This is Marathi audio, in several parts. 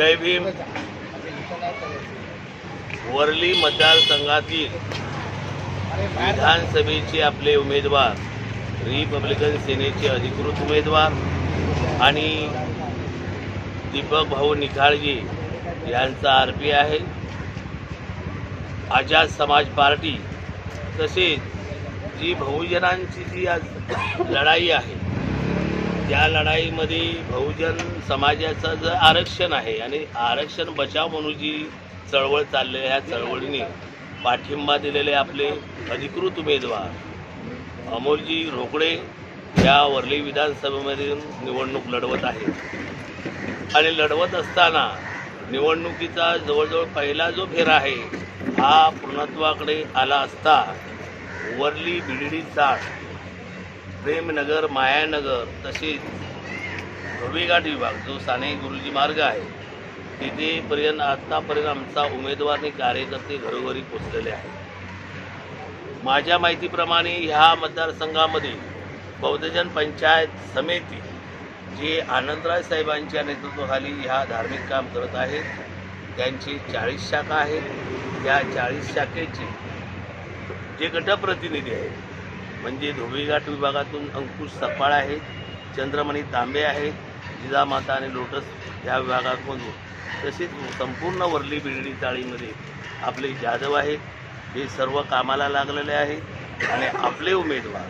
जय भीम. वरली मतदारसंघातील विधानसभेचे आपले उमेदवार रिपब्लिकन सेनेचे अधिकृत उमेदवार आणि दीपक भाऊ निखाळजी यांचा आर पी आहे. आझाद समाज पार्टी तसेच जी बहुजनांची जी आज लढाई आहे त्या लढाईमध्ये बहुजन समाजाचं जे आरक्षण आहे आणि आरक्षण बचाव म्हणून जी चळवळ चाललेली ह्या चळवळीने पाठिंबा दिलेले आपले अधिकृत उमेदवार अमोलजी रोकडे या वर्ली विधानसभेमधून निवडणूक लढवत आहेत. आणि लढवत असताना निवडणुकीचा जवळजवळ पहिला जो फेरा आहे हा पूर्णत्वाकडे आला असता वरली बिडडी चाळ प्रेमनगर मायानगर तसेच धोबीघाट विभाग जो साने गुरुजी मार्ग आहे तिथेपर्यंत आत्तापर्यंत आमचा उमेदवार आणि कार्यकर्ते घरोघरी पोचलेले आहेत. माझ्या माहितीप्रमाणे ह्या मतदारसंघामध्ये बौद्धजन पंचायत समिती जे आनंदराज साहेबांच्या नेतृत्वाखाली ह्या धार्मिक काम करत आहेत त्यांची चाळीस शाखा आहेत. त्या चाळीस शाखेचे जे गटप्रतिनिधी आहेत म्हणजे धोबीघाट विभागातून अंकुश सपाळ आहेत चंद्रमणी तांबे आहेत जिजामाता आणि लोटस या विभागामधून तसेच संपूर्ण वरली बिरडी चाळीमध्ये आपले जाधव आहेत हे सर्व कामाला लागलेले आहेत आणि आपले उमेदवार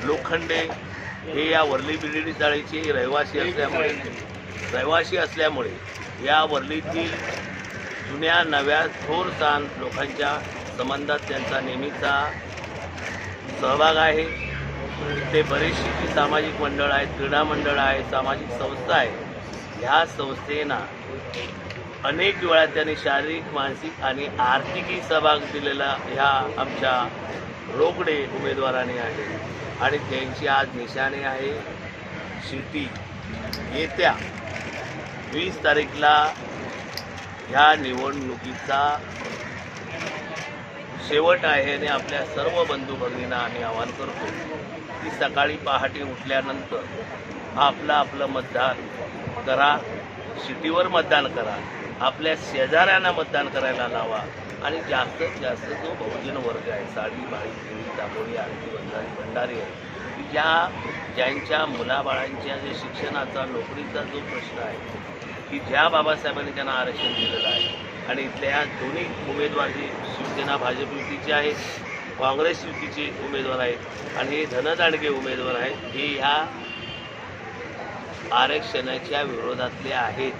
लोखंडे हे या वरली बिरडी चाळीचे रहिवासी असल्यामुळे रहिवासी असल्यामुळे या वरलीतील जुन्या नव्या थोर लोकांच्या संबंधात त्यांचा नेहमीचा सहभाग आहे. ते बरीचशी जी सामाजिक मंडळ आहेत क्रीडा मंडळ आहे सामाजिक संस्था आहे ह्या संस्थेना अनेक वेळा त्यांनी शारीरिक मानसिक आणि आर्थिकही सहभाग दिलेला ह्या आमच्या रोकडे उमेदवाराने आहे. आणि त्यांची आज निशाणे आहे. शिटी येत्या वीस तारीखला ह्या निवडणुकीचा शेवट आहे आणि आपल्या सर्व बंधू भगिनींना आम्ही आवाहन करतो की सकाळी पहाटे उठल्यानंतर आपलं आपलं मतदान करा सिटीवर मतदान करा आपल्या शेजाऱ्यांना मतदान करायला लावा आणि जास्तीत जास्त जो बहुजन वर्ग आहे साडी माळी केळी दाबोळी आरती बंधारी भंडारी आहे की ज्या ज्यांच्या मुलाबाळांच्या जे शिक्षणाचा नोकरीचा जो प्रश्न आहे की ज्या बाबासाहेबांनी त्यांना आरक्षण दिलेलं आहे आणि इथल्या दोन्ही उमेदवार जे शिवसेना भाजप युतीचे आहेत काँग्रेस युतीचे उमेदवार आहेत आणि हे धनदांडगे उमेदवार आहेत हे ह्या आरक्षणाच्या विरोधातले आहेत.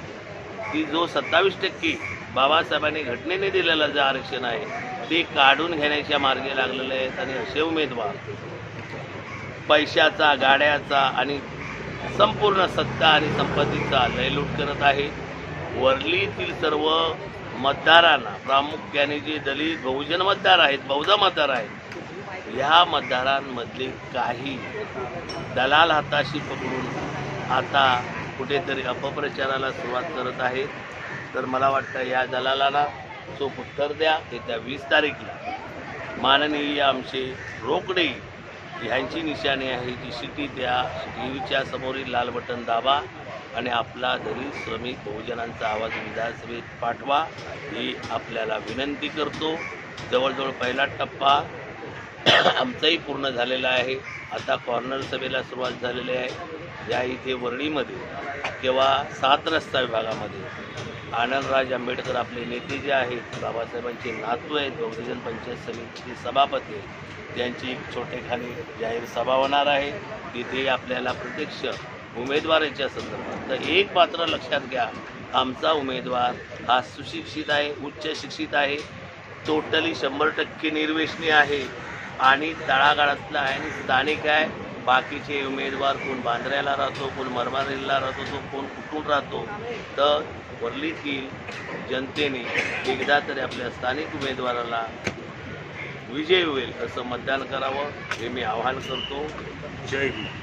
की जो सत्तावीस टक्के बाबासाहेबांनी घटनेने दिलेलं जे आरक्षण आहे ते काढून घेण्याच्या मार्गे लागलेले आहेत आणि असे उमेदवार पैशाचा गाड्याचा आणि संपूर्ण सत्ता आणि संपत्तीचा लयलूट करत आहे वरलीतील सर्व मतदारांना प्रामुख्याने जे दलित बहुजन मतदार आहेत बौद्ध मतदार आहेत ह्या मतदारांमधले काही दलाल हाताशी पकडून आता कुठेतरी अपप्रचाराला सुरुवात करत आहेत. तर मला वाटतं या दलालाला चोख उत्तर द्या. येत्या वीस तारखेला माननीय आमचे रोकडे ह्यांची निशाणी आहे. जी शिटी द्या टी व्हीच्या समोरील लाल बटन दाबा. आणि आपला दलित श्रमिक बहुजनांचा आवाज विधानसभेत पाठवा ही आपल्याला विनंती करतो. जवळजवळ पहिला टप्पा आमचाही पूर्ण झालेला आहे. आता कॉर्नर सभेला सुरुवात झालेली आहे. या इथे वरळीमध्ये किंवा सात रस्ता विभागामध्ये आनंदराज आंबेडकर आपले नेते जे आहेत बाबासाहेबांचे नातू आहेत बहुजन पंचायत समितीचे सभापती त्यांची एक छोटेखानी जाहीर सभा होणार आहे. तिथे आपल्याला प्रत्यक्ष उमेदवाराच्या संदर्भात. तर एक मात्र लक्षात घ्या आमचा उमेदवार हा सुशिक्षित आहे उच्च शिक्षित आहे टोटली शंभर टक्के निर्वेशनी आहे आणि तळागाळातला आहे आणि स्थानिक आहे. बाकीचे उमेदवार कोण बांद्र्याला राहतो कोण मरमारीला राहतो तो कोण कुठून राहतो तर वरलीतील जनतेने एकदा तरी आपल्या स्थानिक उमेदवाराला विजय होईल असं मतदान करावं हे मी आवाहन करतो. जय हिंद.